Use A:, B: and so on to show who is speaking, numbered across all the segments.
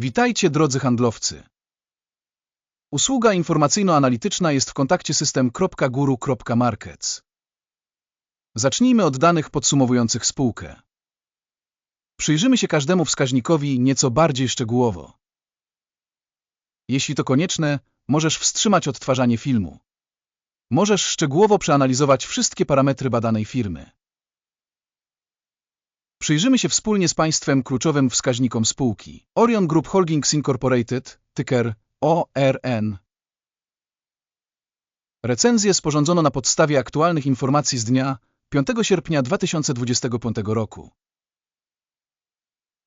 A: Witajcie drodzy handlowcy. Usługa informacyjno-analityczna jest w kontakcie system.guru.markets. Zacznijmy od danych podsumowujących spółkę. Przyjrzymy się każdemu wskaźnikowi nieco bardziej szczegółowo. Jeśli to konieczne, możesz wstrzymać odtwarzanie filmu. Możesz szczegółowo przeanalizować wszystkie parametry badanej firmy. Przyjrzymy się wspólnie z Państwem kluczowym wskaźnikom spółki. Orion Group Holdings Incorporated, tyker ORN. Recenzję sporządzono na podstawie aktualnych informacji z dnia 5 sierpnia 2025 roku.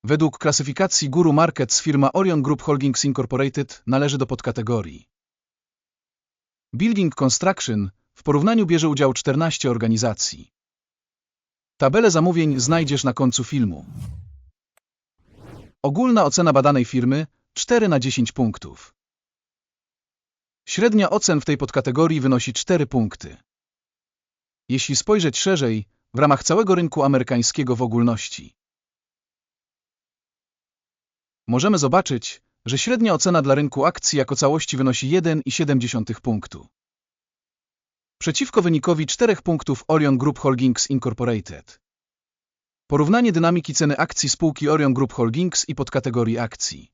A: Według klasyfikacji Guru Markets firma Orion Group Holdings Incorporated należy do podkategorii Building Construction w porównaniu bierze udział 14 organizacji. Tabelę zamówień znajdziesz na końcu filmu. Ogólna ocena badanej firmy 4 na 10 punktów. Średnia ocen w tej podkategorii wynosi 4 punkty. Jeśli spojrzeć szerzej, w ramach całego rynku amerykańskiego w ogólności, możemy zobaczyć, że średnia ocena dla rynku akcji jako całości wynosi 1,7 punktu. Przeciwko wynikowi 4 punktów Orion Group Holdings Incorporated. Porównanie dynamiki ceny akcji spółki Orion Group Holdings i podkategorii akcji.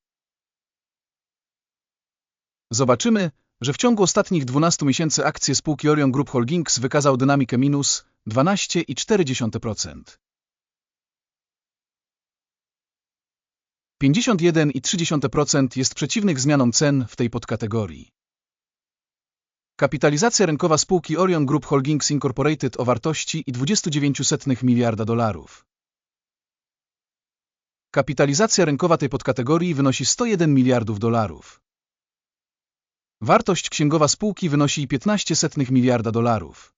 A: Zobaczymy, że w ciągu ostatnich 12 miesięcy akcje spółki Orion Group Holdings wykazał dynamikę minus 12,4%. 51,3% jest przeciwnych zmianom cen w tej podkategorii. Kapitalizacja rynkowa spółki Orion Group Holdings Incorporated o wartości 29,7 miliarda dolarów. Kapitalizacja rynkowa tej podkategorii wynosi 101 miliardów dolarów. Wartość księgowa spółki wynosi 15,7 miliarda dolarów.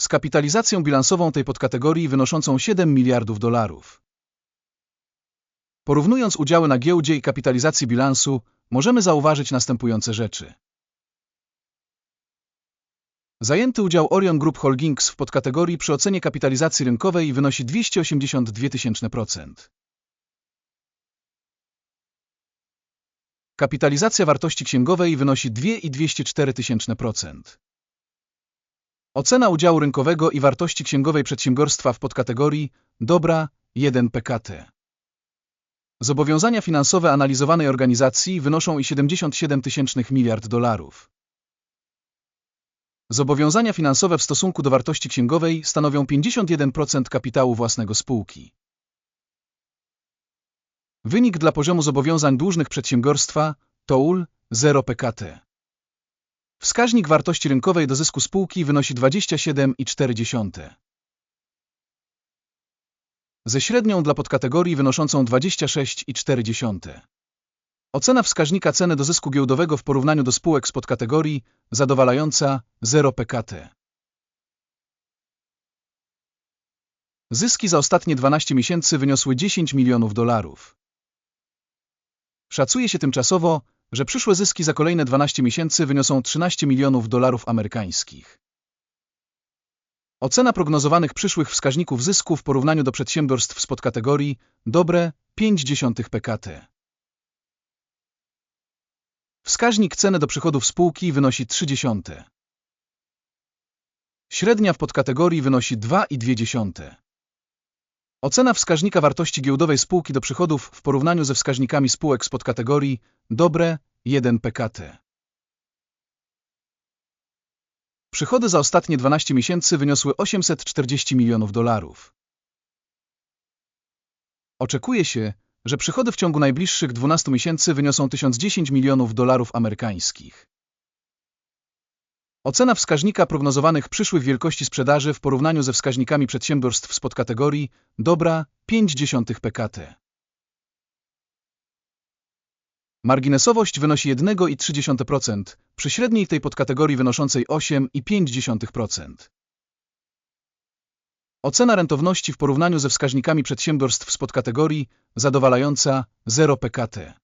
A: Z kapitalizacją bilansową tej podkategorii wynoszącą 7 miliardów dolarów. Porównując udziały na giełdzie i kapitalizację bilansu, możemy zauważyć następujące rzeczy. Zajęty udział Orion Group Holdings w podkategorii przy ocenie kapitalizacji rynkowej wynosi 282%. Kapitalizacja wartości księgowej wynosi 2,204%. Ocena udziału rynkowego i wartości księgowej przedsiębiorstwa w podkategorii dobra 1 PKT. Zobowiązania finansowe analizowanej organizacji wynoszą i 77 tysięcznych miliard dolarów. Zobowiązania finansowe w stosunku do wartości księgowej stanowią 51% kapitału własnego spółki. Wynik dla poziomu zobowiązań dłużnych przedsiębiorstwa to UL 0 PKT. Wskaźnik wartości rynkowej do zysku spółki wynosi 27,4 ze średnią dla podkategorii wynoszącą 26,4. Ocena wskaźnika ceny do zysku giełdowego w porównaniu do spółek z podkategorii zadowalająca 0 PKT. Zyski za ostatnie 12 miesięcy wyniosły 10 milionów dolarów. Szacuje się tymczasowo, że przyszłe zyski za kolejne 12 miesięcy wyniosą 13 milionów dolarów amerykańskich. Ocena prognozowanych przyszłych wskaźników zysku w porównaniu do przedsiębiorstw z podkategorii dobre 0,5 PKT. Wskaźnik ceny do przychodów spółki wynosi 0,3. Średnia w podkategorii wynosi 2,2. Ocena wskaźnika wartości giełdowej spółki do przychodów w porównaniu ze wskaźnikami spółek z podkategorii dobre 1 PKT. Przychody za ostatnie 12 miesięcy wyniosły 840 milionów dolarów. Oczekuje się, że przychody w ciągu najbliższych 12 miesięcy wyniosą 1010 milionów dolarów amerykańskich. Ocena wskaźnika prognozowanych przyszłych wielkości sprzedaży w porównaniu ze wskaźnikami przedsiębiorstw z podkategorii dobra 0,5 PKT. Marginesowość wynosi 1,3% przy średniej tej podkategorii wynoszącej 8,5%. Ocena rentowności w porównaniu ze wskaźnikami przedsiębiorstw z podkategorii zadowalająca 0 PKT.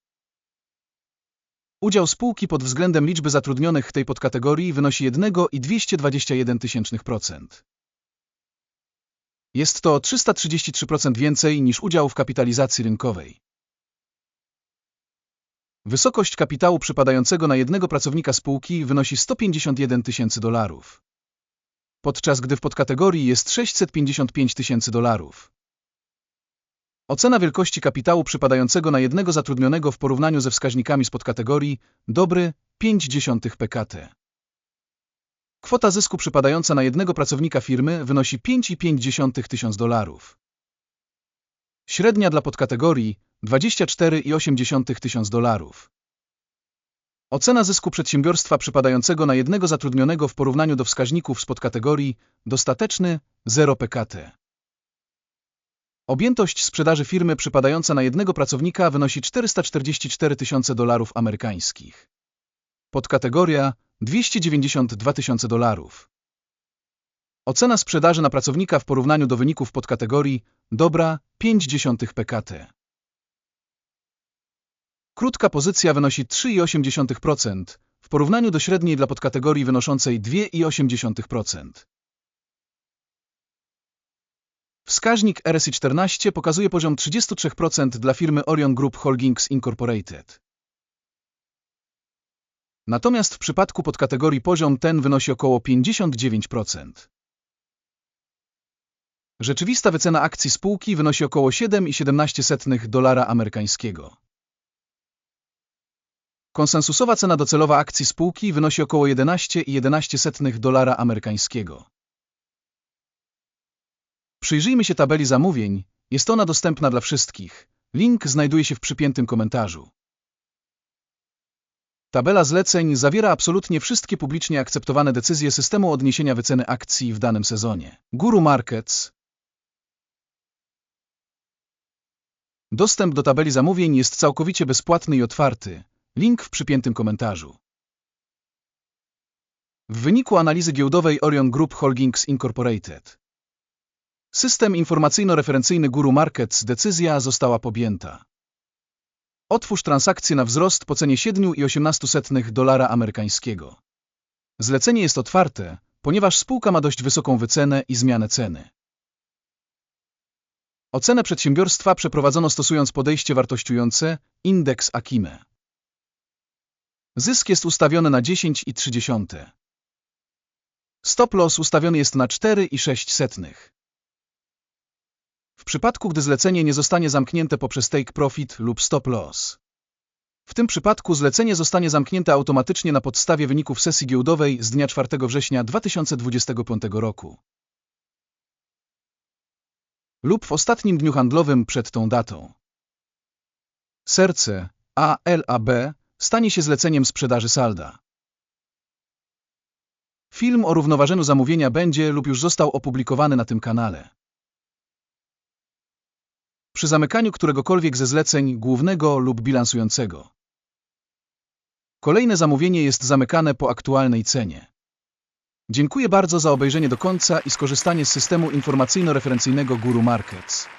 A: Udział spółki pod względem liczby zatrudnionych tej podkategorii wynosi 1,221%. Jest to o 333% więcej niż udział w kapitalizacji rynkowej. Wysokość kapitału przypadającego na jednego pracownika spółki wynosi 151 tysięcy dolarów, podczas gdy w podkategorii jest 655 tysięcy dolarów. Ocena wielkości kapitału przypadającego na jednego zatrudnionego w porównaniu ze wskaźnikami z podkategorii dobry 0,5 PKT. Kwota zysku przypadająca na jednego pracownika firmy wynosi 5,5 tysiąc dolarów. Średnia dla podkategorii 24,8 tysiąc dolarów. Ocena zysku przedsiębiorstwa przypadającego na jednego zatrudnionego w porównaniu do wskaźników z podkategorii dostateczny 0 PKT. Objętość sprzedaży firmy przypadająca na jednego pracownika wynosi 444 tysiące dolarów amerykańskich. Podkategoria 292 tysiące dolarów. Ocena sprzedaży na pracownika w porównaniu do wyników podkategorii dobra 0,5 PKT. Krótka pozycja wynosi 3,8% w porównaniu do średniej dla podkategorii wynoszącej 2,8%. Wskaźnik RSI 14 pokazuje poziom 33% dla firmy Orion Group Holdings Incorporated. Natomiast w przypadku podkategorii poziom ten wynosi około 59%. Rzeczywista wycena akcji spółki wynosi około 7,17 dolara amerykańskiego. Konsensusowa cena docelowa akcji spółki wynosi około 11,11 dolara amerykańskiego. Przyjrzyjmy się tabeli zamówień. Jest ona dostępna dla wszystkich. Link znajduje się w przypiętym komentarzu. Tabela zleceń zawiera absolutnie wszystkie publicznie akceptowane decyzje systemu odniesienia wyceny akcji w danym sezonie. Guru Markets. Dostęp do tabeli zamówień jest całkowicie bezpłatny i otwarty. Link w przypiętym komentarzu. W wyniku analizy giełdowej Orion Group Holdings Incorporated. System informacyjno-referencyjny Guru Markets decyzja została podjęta. Otwórz transakcję na wzrost po cenie 7,18 dolara amerykańskiego. Zlecenie jest otwarte, ponieważ spółka ma dość wysoką wycenę i zmianę ceny. Ocenę przedsiębiorstwa przeprowadzono stosując podejście wartościujące indeks Akime. Zysk jest ustawiony na 10,3. Stop loss ustawiony jest na 4,6. W przypadku, gdy zlecenie nie zostanie zamknięte poprzez take profit lub stop loss. W tym przypadku zlecenie zostanie zamknięte automatycznie na podstawie wyników sesji giełdowej z dnia 4 września 2025 roku lub w ostatnim dniu handlowym przed tą datą. Serce ALAB stanie się zleceniem sprzedaży salda. Film o równoważeniu zamówienia będzie lub już został opublikowany na tym kanale. Przy zamykaniu któregokolwiek ze zleceń głównego lub bilansującego. Kolejne zamówienie jest zamykane po aktualnej cenie. Dziękuję bardzo za obejrzenie do końca i skorzystanie z systemu informacyjno-referencyjnego Guru Markets.